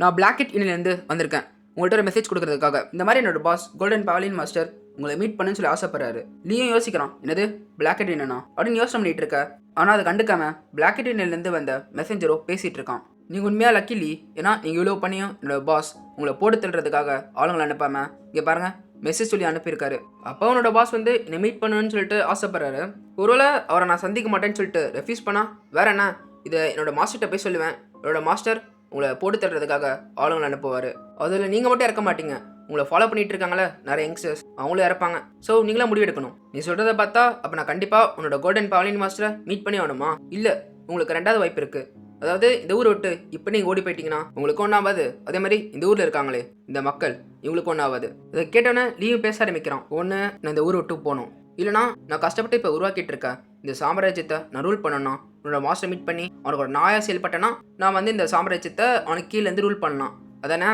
நான் பிளாக்கெட் யூனியன்லேருந்து வந்திருக்கேன். உங்கள்கிட்ட ஒரு மெசேஜ் கொடுக்குறதுக்காக. இந்த மாதிரி என்னோட பாஸ் கோல்டன் பாவலின் மாஸ்டர் உங்களை மீட் பண்ணுன்னு சொல்லி ஆசைப்படுறாரு. நீயும் யோசிக்கிறான் என்னது? பிளாக்கெட் யூனியனா அப்படின்னு யோசனை பண்ணிட்டு இருக்க. ஆனால் அதை கண்டுக்காம பிளாக்கெட் யூனியன்லேருந்து வந்த மெசேஞ்சரோ பேசிகிட்டு இருக்கான். நீங்கள் உண்மையாக லக்கி லீ? ஏன்னா நீங்கள் இவ்வளோ பண்ணியும் என்னோட பாஸ் உங்களை போட்டு தள்ளுறதுக்காக ஆளுங்களை அனுப்பாமல் இங்கே பாருங்கள் மெசேஜ் சொல்லி அனுப்பியிருக்காரு. அப்போ அவனோட பாஸ் வந்து என்னை மீட் பண்ணணும்னு சொல்லிட்டு ஆசைப்படுறாரு. ஒருவேளை அவரை நான் சந்திக்க மாட்டேன்னு சொல்லிட்டு ரெஃப்யூஸ் பண்ணா வேற என்ன? இதை என்னோட மாஸ்டர்கிட்ட போய் சொல்லுவேன். என்னோட மாஸ்டர் உங்களை போட்டு தள்ளுறதுக்காக ஆளுங்களை அனுப்புவார். அதில் நீங்கள் மட்டும் இறக்க மாட்டீங்க. உங்களை ஃபாலோ பண்ணிட்டு இருக்காங்களே நிறைய யங்ஸ்டர்ஸ் அவங்களும் இறப்பாங்க. ஸோ நீங்களாம் முடிவெடுக்கணும் நீ சொல்கிறத பார்த்தா அப்போ நான் கண்டிப்பாக உன்னோட கோல்டன் பவலின் மாஸ்டரை மீட் பண்ணி ஆகணுமா? இல்லை உங்களுக்கு ரெண்டாவது வாய்ப்பு இருக்குது அதாவது இந்த ஊரை விட்டு இப்போ நீங்கள் ஓடி போயிட்டீங்கன்னா உங்களுக்கு ஒன்றாவது அதே மாதிரி இந்த ஊரில் இருக்காங்களே இந்த மக்கள் இவங்களுக்கு ஒன்றாவது இதை கேட்டோன்னே லீவு பேச ஆரம்பிக்கிறான். ஒன்று நான் இந்த ஊரை விட்டு போகணும். இல்லைனா நான் கஷ்டப்பட்டு இப்போ உருவாக்கிட்டு இருக்கேன். இந்த சாம்ராஜ்யத்தை நான் ரூல் பண்ணணும் உன்னோட மாஸ்டர் மீட் பண்ணி அவனுக்கு ஒரு நாயாக செயல்பட்டேன்னா நான் வந்து இந்த சாம்ராஜ்யத்தை அவனுக்கு கீழேருந்து ரூல் பண்ணலாம். அதானே?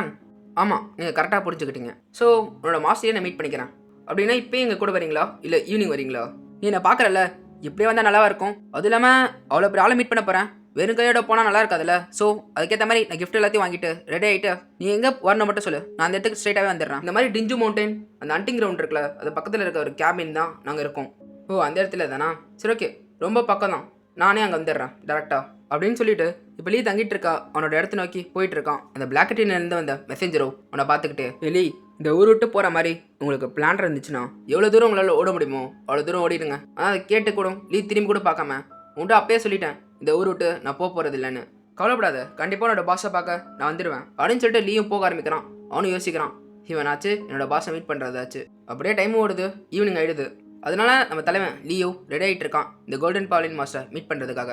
ஆமாம் நீங்கள் கரெக்டாக புரிஞ்சுக்கிட்டீங்க. ஸோ உன்னோட மாஸ்டரையே நான் மீட் பண்ணிக்கிறேன். அப்படின்னா இப்போயே எங்கள் கூட வரீங்களா? இல்லை ஈவினிங் வரீங்களா? நீ நான் பார்க்குறல இப்படியே வந்தால் நல்லா இருக்கும்? அதுவும் இல்லாமல் அவ்வளோ பெரிய ஆளை மீட் பண்ண போகிறேன் வெறும் கையோட போனால் நல்லா இருக்காதுல்ல? ஸோ அதுக்கேற்ற மாதிரி நான் கிஃப்ட் எல்லாத்தையும் வாங்கிட்டு ரெடி ஆகிட்டு நீ எங்கே வரணும் மட்டும் சொல்லு. நான் அந்த இடத்துக்கு ஸ்ட்ரைட்டாகவே வந்துடுறேன். இந்த மாதிரி டிஞ்சு மவுண்டன் அந்த ஹண்டிங் கிரவுண்ட் இருக்குல்ல அது பக்கத்தில் இருக்க ஒரு கேபின் தான் நாங்கள் இருக்கோம். ஓ அந்த இடத்துல தானா? சரி ஓகே. ரொம்ப பக்கம் தான் நானே அங்கே வந்துடுறேன் டேரெக்டாக அப்படின்னு சொல்லிட்டு இப்போ லீ தங்கிட்டு இருக்கா அவனோட இடத்த நோக்கி போயிட்டு இருக்கான் அந்த பிளாக்கெட்டின்லேருந்து வந்த மெசேஞ்சரோ அவனை பார்த்துக்கிட்டு எலி இந்த ஊர் விட்டு போகிற மாதிரி உங்களுக்கு பிளான் இருந்துச்சுன்னா எவ்வளோ தூரம் உங்களால் ஓட முடியுமோ அவ்வளோ தூரம் ஓடிடுங்க. ஆனால் அதை கேட்டு கூட லீ திரும்பி கூட பார்க்காம உன்ட்டு அப்பயே சொல்லிட்டேன் இந்த ஊர் விட்டு நான் போக போகிறது இல்லைன்னு. கவலைப்படாத கண்டிப்பாக என்னோட பாஸை பார்க்க நான் வந்துடுவேன். அப்படின்னு சொல்லிட்டு லீவும் போக ஆரம்பிக்கிறான். அவனும் யோசிக்கிறான் இவனாச்சு என்னோட பாஸை மீட் பண்ணுறதாச்சு அப்படியே டைம் ஓடுது ஈவினிங் ஆயிடுது. அதனால நம்ம தலைவன் லியோ ரெடி ஆகிட்டு இருக்கான். இந்த கோல்டன் பாலின் மாஸ்டர் மீட் பண்ணுறதுக்காக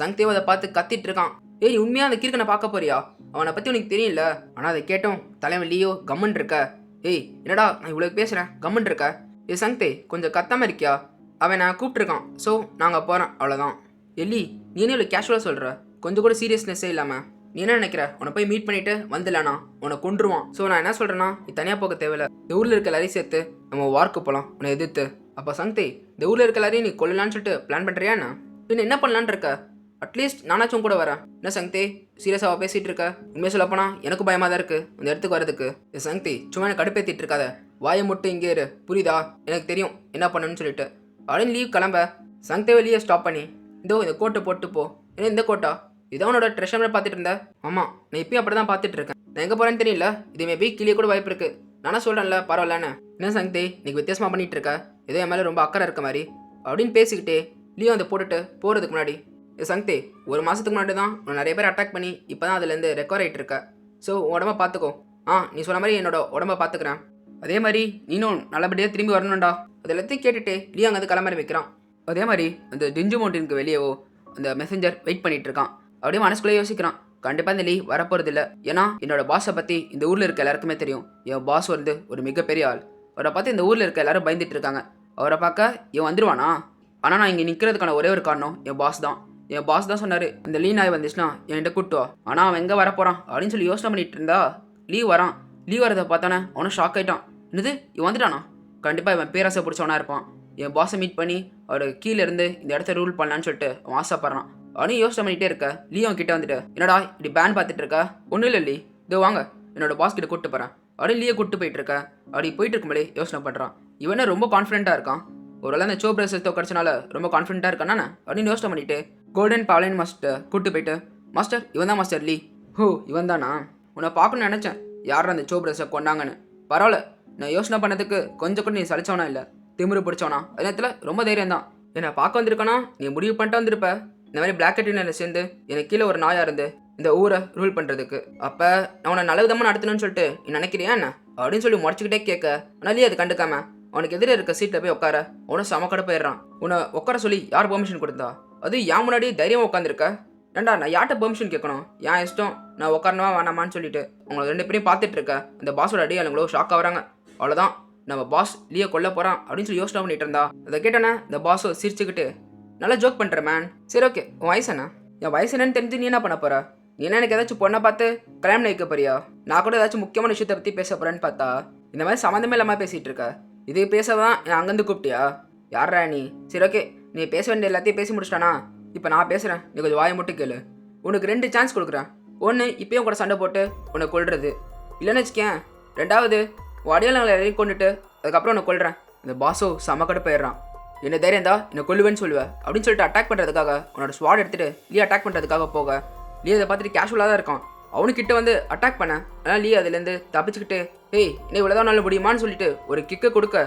சங்தேவ் அதை பார்த்து கத்திட்டு இருக்கான். ஏய் உண்மையாக அந்த கீர்க்கனை பார்க்க போறியா? அவனை பற்றி உனக்கு தெரியல. ஆனால் அதை கேட்டோம் தலைவன் லியோ கம்மன் இருக்க. ஏய் என்னடா நான் இவ்வளோ பேசுகிறேன் கம்மன் இருக்க. ஏ சங்தே கொஞ்சம் கத்தாம இருக்கியா? அவன் நான் கூப்பிட்ருக்கான் ஸோ நாங்கள் போகிறோம் அவ்வளோதான் எல்லி நீ என்ன இவ்வளோ கேஷுவலாக சொல்கிற கொஞ்சம் கூட சீரியஸ்னஸ்ஸே இல்லாமல் நீ என்ன நினைக்கிற? உன்னை போய் மீட் பண்ணிட்டு வந்துடலானா? உன்னை கொண்டுருவான் ஸோ நான் என்ன சொல்கிறேன்னா நீ தனியாக போக தேவையில்ல. இந்த ஊரில் இருக்க எல்லாரையும் சேர்த்து நம்ம வார்க்கு போகலாம் உன்னை எதிர்த்து. அப்போ சந்தி இந்த ஊரில் இருக்க எல்லாரையும் நீ கொல்லலான்னு சொல்லிட்டு பிளான் பண்ணுறியா என்ன? பின்ன என்ன பண்ணலான்னு இருக்க? அட்லீஸ்ட் நானாச்சும் கூட வரேன். என்ன சங்தே சீரியஸாக பேசிகிட்டு இருக்க? உண்மையை சொல்லப்போனா எனக்கு பயமாக தான் இருக்குது இந்த இடத்துக்கு வரதுக்கு ஏ சங்தி சும்மா எனக்கு கடுப்பேற்றிட்டு இருக்காத. வாயை மட்டும் இங்கே இரு. புரியுதா? எனக்கு தெரியும் என்ன பண்ணணும்னு சொல்லிட்டு. அப்படின்னு லீவ் கிளம்ப. சங்தேவை வெளியே ஸ்டாப் பண்ணி இதோ இந்த கோட்டை போட்டு போ. ஏன்னா இந்த கோட்டா இதான் உன்னோட ட்ரெஷர் பார்த்துட்டு இருந்தேன் ஆமாம் நான் இப்பயும் அப்படி தான் பார்த்துட்டு இருக்கேன். நான் எங்கே போகிறேன்னு தெரியல. இது மேபி கிளியே கூட வாய்ப்பு இருக்குது நானா சொல்கிறேன்ல பரவாயில்லண்ணே என்ன சங்கதே நீங்க வித்தியாசமாக பண்ணிகிட்டு இருக்க ஏதோ என் மேலே ரொம்ப அக்கறை இருக்க மாதிரி. அப்படின்னு பேசிக்கிட்டே லியோ அதை போட்டுட்டு போகிறதுக்கு முன்னாடி ஏ ஒரு மாதத்துக்கு முன்னாடி தான் உன்னை நிறைய பேர் அட்டாக் பண்ணி இப்போ தான் அதுலேருந்து ரெக்கவர் ஆகிட்டு இருக்க. ஸோ உடம்ப பார்த்துக்கோ ஆ நீ சொன்ன மாதிரி என்னோட உடம்ப பார்த்துக்கிறேன் அதே மாதிரி நீனும் நல்லபடியாக திரும்பி வரணும்டா. அது எல்லாத்தையும் கேட்டுட்டு லியோ அங்கே கிளம்பி வைக்கிறான் அதே மாதிரி அந்த டிஞ்சு மவுண்டனுக்கு வெளியேவோ அந்த மெசஞ்சர் வெயிட் பண்ணிகிட்டு இருக்கான். அப்படியே மனசுக்குள்ளே யோசிக்கிறான். கண்டிப்பாக இந்த லீவ் வரப்போகிறது இல்லை ஏன்னா என்னோட பாஸை பற்றி இந்த ஊரில் இருக்க எல்லாருக்குமே தெரியும். என் பாஸ் வந்து ஒரு மிகப்பெரிய ஆள். அவரை பார்த்து இந்த ஊரில் இருக்க எல்லாரும் பயந்துட்டு இருக்காங்க. அவரை பார்க்க இவன் வந்துருவானா? ஆனால் நான் இங்கே நிற்கிறதுக்கான ஒரே ஒரு காரணம் என் பாஸ் தான். என் பாஸ் தான் சொன்னார் இந்த லீ நாய் வந்துச்சுன்னா என்கிட்ட கூட்டு வா. ஆனால் அவன் எங்கே வரப்போகிறான் அப்படின்னு சொல்லி யோசனை பண்ணிட்டு இருந்தா லீவ் வரான். லீவ் வரதை பார்த்தானே அவனும் ஷாக் ஆயிட்டான். என்னது? இவன் வந்துட்டானா? கண்டிப்பாக இவன் பேராசை பிடிச்சவனா இருப்பான். என் பாஸை மீட் பண்ணி அவர் கீழே இருந்து இந்த இடத்த ரூல் பண்ணலான்னு சொல்லிட்டு அவன் ஆசைப்படுறான். அவனையும் யோசனை பண்ணிட்டே இருக்க. லீ அவன் கிட்ட வந்துட்டு என்னடா இப்படி பேன் பார்த்துட்டு இருக்க ஒன்றும் இல்லை லீ. இதோ வாங்க. என்னோட பாஸ் கிட்ட கூட்டு போகிறேன் அப்படியே லீயை கூட்டு போயிட்டு இருக்க. அப்படி போயிட்டு இருக்கும்போதே யோசனை பண்ணுறான் இவனே ரொம்ப கான்ஃபிடென்ட்டாக இருக்கான்? ஒருவேளை அந்த சோ பிரசஸ் கிடச்சனால ரொம்ப கான்ஃபிடென்ட்டாக இருக்கானே அப்படின்னு யோசனை பண்ணிட்டு கோல்டன் பாலின் மாஸ்டர் கூட்டு போயிட்டு மாஸ்டர் இவன் தான் மாஸ்டர் லீ. ஹோ இவன் தானா? உன்னை பார்க்கணும்னு நினச்சேன். யார் அந்த சோ பிரசை கொண்டாங்கன்னு பரவாயில்ல. நான் யோசனை பண்ணதுக்கு கொஞ்சம் கூட நீ சலிச்சவனா இல்லை? திமிரு பிடிச்சவனா? அதே நேரத்தில் ரொம்ப தைரியம் தான் என்னை பார்க்க வந்திருக்கனா? நீ முடிவு பண்ணிட்டு வந்திருப்ப. இந்த மாதிரி பிளாக் கட்டினில் சேர்ந்து எனக்கு கீழே ஒரு நாயாக இருந்து இந்த ஊரை ரூல் பண்ணுறதுக்கு அப்போ நான் நல்ல விதமாக நடத்தணும்னு சொல்லிட்டு நீ நினைக்கிறியா என்ன? அப்படின்னு சொல்லி முடச்சிக்கிட்டே கேட்க ஆனாலே அது கண்டுக்காம அவனுக்கு எதிரே இருக்க சீட்டில் போய் உட்கார உன செம கடை போயிடுறான் உன்னை உட்கார சொல்லி யார் பெர்மிஷன் கொடுத்தா? அது என் முன்னாடி தைரியமாக உட்காந்துருக்க ஏண்டா நான் யார்கிட்ட பெர்மிஷன் கேட்கணும்? என் இஷ்டம் நான் உட்காரணுமா வேணாமான்னு சொல்லிட்டு உங்களை ரெண்டு பேரையும் பார்த்துட்டு இருக்கேன் அந்த பாஸோட அடியாளுங்களோ ஷாக் ஆகுறாங்க அவ்வளோதான் நம்ம பாஸ் லீயை கொல்ல போகிறான் அப்படின்னு சொல்லி யோசனை பண்ணிட்டு இருந்தா. அதை கேட்டேனே இந்த பாஸோ சிரிச்சுக்கிட்டு நல்லா ஜோக் பண்ணுற மேன் சரி ஓகே உன் வயசு என்ன? என் வயசு என்னன்னு தெரிஞ்சு நீ என்ன பண்ண போற? நீ என்ன எனக்கு ஏதாச்சும் பொண்ணை பார்த்து கல்யாணம் வைக்க போறியா? நான் கூட ஏதாச்சும் முக்கியமான விஷயத்தை பற்றி பேச போறேன்னு பார்த்தா இந்த மாதிரி சம்மந்தமே இல்லாமல் பேசிகிட்டு இருக்க. இது பேசதான் என் அங்கேருந்து கூப்பிட்டியா? யாரா நீ? சரி ஓகே நீ பேச வேண்டிய எல்லாத்தையும் பேசி முடிச்சிட்டானா? இப்போ நான் பேசுகிறேன் நீ கொஞ்சம் வாயை மட்டும் கேளு. உனக்கு ரெண்டு சான்ஸ் கொடுக்குறேன். ஒன்று இப்போயும் கூட சண்டை போட்டு உன்னை கொள்றது இல்லைன்னு வச்சுக்கேன். ரெண்டாவது உடையாளங்களை இறங்கி எல்லாரையும் கொண்டுட்டு அதுக்கப்புறம் உன்னை கொள்கிறேன் இந்த பாசோ செம போயிடுறான் என்ன தைரியம் தான் என்னை கொல்லுவேன்னு சொல்லுவேன் அப்படின்னு சொல்லிட்டு அட்டாக் பண்ணுறதுக்காக உன்னோட ஸ்வாட் எடுத்துட்டு லீ அட்டாக் பண்ணுறதுக்காக போக. லீ அதை பார்த்துட்டு கேஷுவலாக தான் இருக்கான். அவனுக்கிட்ட வந்து அட்டாக் பண்ண. ஆனால் லீ அதுலேருந்து தப்பிச்சுக்கிட்டு ஏய் என்ன இவ்வளோதான் நல்ல முடியுமான்னு சொல்லிட்டு ஒரு கிக்கை கொடுக்க.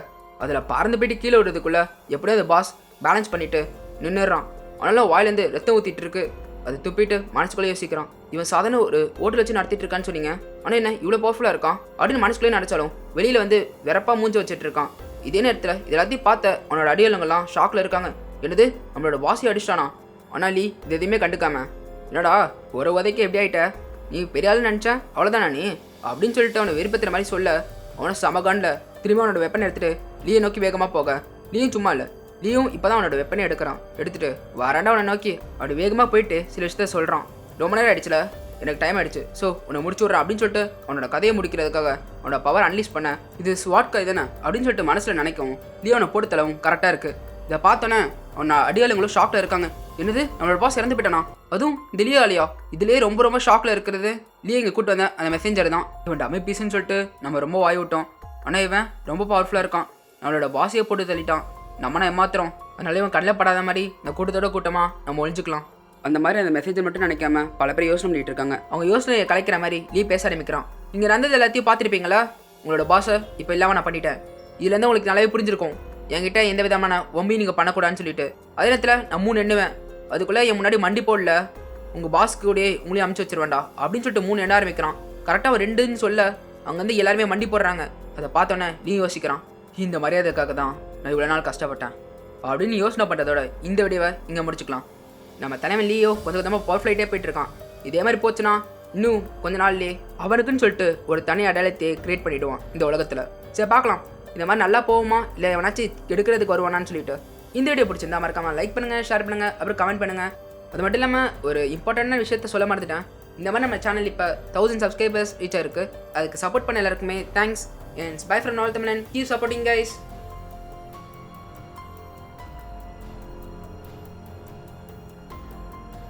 அதில் பறந்து போயிட்டு கீழே விடுறதுக்குள்ளே எப்படியோ அந்த பாஸ் பேலன்ஸ் பண்ணிட்டு நின்றுறான் ஆனாலும் வாயிலேருந்து ரத்தம் ஊற்றிட்டு இருக்கு. அது துப்பிட்டு மனசுக்குள்ளே யோசிக்கிறான். இவன் சாதாரண ஒரு ஓட்டல் வச்சு நடத்திட்டு இருக்கான்னு சொன்னீங்க. ஆனால் என்ன இவ்வளோ பவர்ஃபுல்லாக இருக்கான்? அப்படின்னு மனசுக்குள்ளே நினச்சாலும் வெளியில் வந்து வெறப்பாக மூஞ்சி வச்சுட்டு இருக்கான். இதே நேரத்தில் இது எல்லாத்தையும் பார்த்த அவனோட அடியாளங்கள்லாம் ஷாக்கில் இருக்காங்க. என்னது? நம்மளோட வாசி அடிச்சிட்டானா? ஆனால் லீ இது எதையுமே கண்டுக்காம. என்னடா ஒரு உதைக்கு எப்படி ஆயிட்ட? நீ பெரிய ஆள் நினச்ச? அவ்வளோதானா நீ? அப்படின்னு சொல்லிட்டு அவனை விருப்பத்துற மாதிரி சொல்ல அவனை சமகாண்டில் திரும்ப அவனோட வெப்பனை எடுத்துகிட்டு லீயை நோக்கி வேகமாக போக. லீயும் சும்மா இல்லை. லீயும் இப்போ தான் அவனோட வெப்பனை எடுக்கிறான். எடுத்துட்டு வராண்டா அவனை நோக்கி. அப்படி வேகமாக போயிட்டு சில விஷயத்த சொல்கிறான் ரொம்ப நேரம் ஆயிடுச்சுல? எனக்கு டைம் ஆயிடுச்சு. ஸோ உன்னை முடிச்சு விட்றேன் அப்படின்னு சொல்லிட்டு அவனோட கதையை முடிக்கிறதுக்காக அவனோட பவர் அன்லீஸ் பண்ண இது ஸ்வாட் கை தானே? அப்படின்னு சொல்லிட்டு மனசில் நினைக்கும். லியோனை போட்டு தலவும் கரெக்டாக இருக்குது இதை பார்த்தோன்னே அவனை அடியாளுங்களும் ஷாக்கில் இருக்காங்க. என்னது? நம்மளோட பாஸ் இறந்து போயிட்டானா? அதுவும் இந்த லியோ அலியா இதுலேயே ரொம்ப ரொம்ப ஷாக்கில் இருக்கிறது. லியோ இங்கே கூட்டு வந்தேன் அந்த மெசேஞ்சர் தான். இவன் டமே பீஸ்ன்னு சொல்லிட்டு நம்ம ரொம்ப வாய் விட்டோம். ஆனால் இவன் ரொம்ப பவர்ஃபுல்லாக இருக்கான். நம்மளோட பாஸையே போட்டு தள்ளிட்டான். நம்மனா ஏமாத்துறோம். அதனால இவன் கண்ணில் படாத மாதிரி இந்த கூட்டத்தோட கூட்டமாக நம்ம ஒழிஞ்சுக்கலாம் அந்த மாதிரி அந்த மெசேஜை மட்டும் நினைக்காம பல பேர் யோசனை பண்ணிட்டு இருக்காங்க. அவங்க யோசனையை கலைக்கிற மாதிரி லீ பேச ஆரம்பிக்கிறான். நீங்கள் நடந்தது எல்லாத்தையும் பார்த்துருப்பீங்களா? உங்களோட பாஸை இப்போ இல்லாமல் நான் பண்ணிட்டேன். இதுலேருந்து உங்களுக்கு நல்லாவே புரிஞ்சிருக்கும். என்கிட்ட எந்த விதமான ஒம்பையும் நீங்கள் பண்ணக்கூடாதுன்னு சொல்லிட்டு. அதே நேரத்தில் நான் மூணு எண்ணுவேன். அதுக்குள்ளே என் முன்னாடி மண்டி போடல. உங்கள் பாஸ்க்கு கூட உங்களையும் அமுச்சு வச்சிருவேண்டா அப்படின்னு சொல்லிட்டு மூணு எண்ண ஆரம்பிக்கிறான். கரெக்டாக அவன் ரெண்டுன்னு சொல்ல அங்கேருந்து எல்லாருமே மண்டி போடுறாங்க. அதை பார்த்தோன்னே நீ யோசிக்கிறான். இந்த மரியாதைக்காக தான் நான் இவ்வளோ நாள் கஷ்டப்பட்டேன். அப்படின்னு யோசனை பண்ணுறதோட இந்த விடைவை இங்கே முடிச்சுக்கலாம். நம்ம தலைமை லீயோ கொஞ்சம் கொஞ்சமாக பர்ஃப்ளைட்டே போயிட்டு போயிட்டுருக்கான். இதே மாதிரி போச்சுன்னா இன்னும் கொஞ்ச நாள்லயே அவனுக்குன்னு சொல்லிட்டு ஒரு தனி அடையாளத்தை கிரியேட் பண்ணிவிடுவான் இந்த உலகத்தில். சரி பார்க்கலாம். இந்த மாதிரி நல்லா போகுமா? இல்லை எவனாச்சும் எடுக்கிறதுக்கு வருவானான்னு சொல்லிட்டு. இந்த வீடியோ பிடிச்சிருந்தா மறக்காம லைக் பண்ணுங்கள் ஷேர் பண்ணுங்கள் அப்புறம் கமெண்ட் பண்ணுங்கள் அது மட்டும் இல்லாமல் ஒரு இம்பார்ட்டண்டான விஷயத்த சொல்ல மறந்துட்டேன். இந்த மாதிரி நம்ம சேனல் இப்போ தௌசண்ட் சப்ஸ்கிரைபர்ஸ் ரீச் ஆயிருக்கு. அதுக்கு சப்போர்ட் பண்ண எல்லாருக்குமே தேங்க்ஸ் என் bye friend all Tamizhan keep supporting guys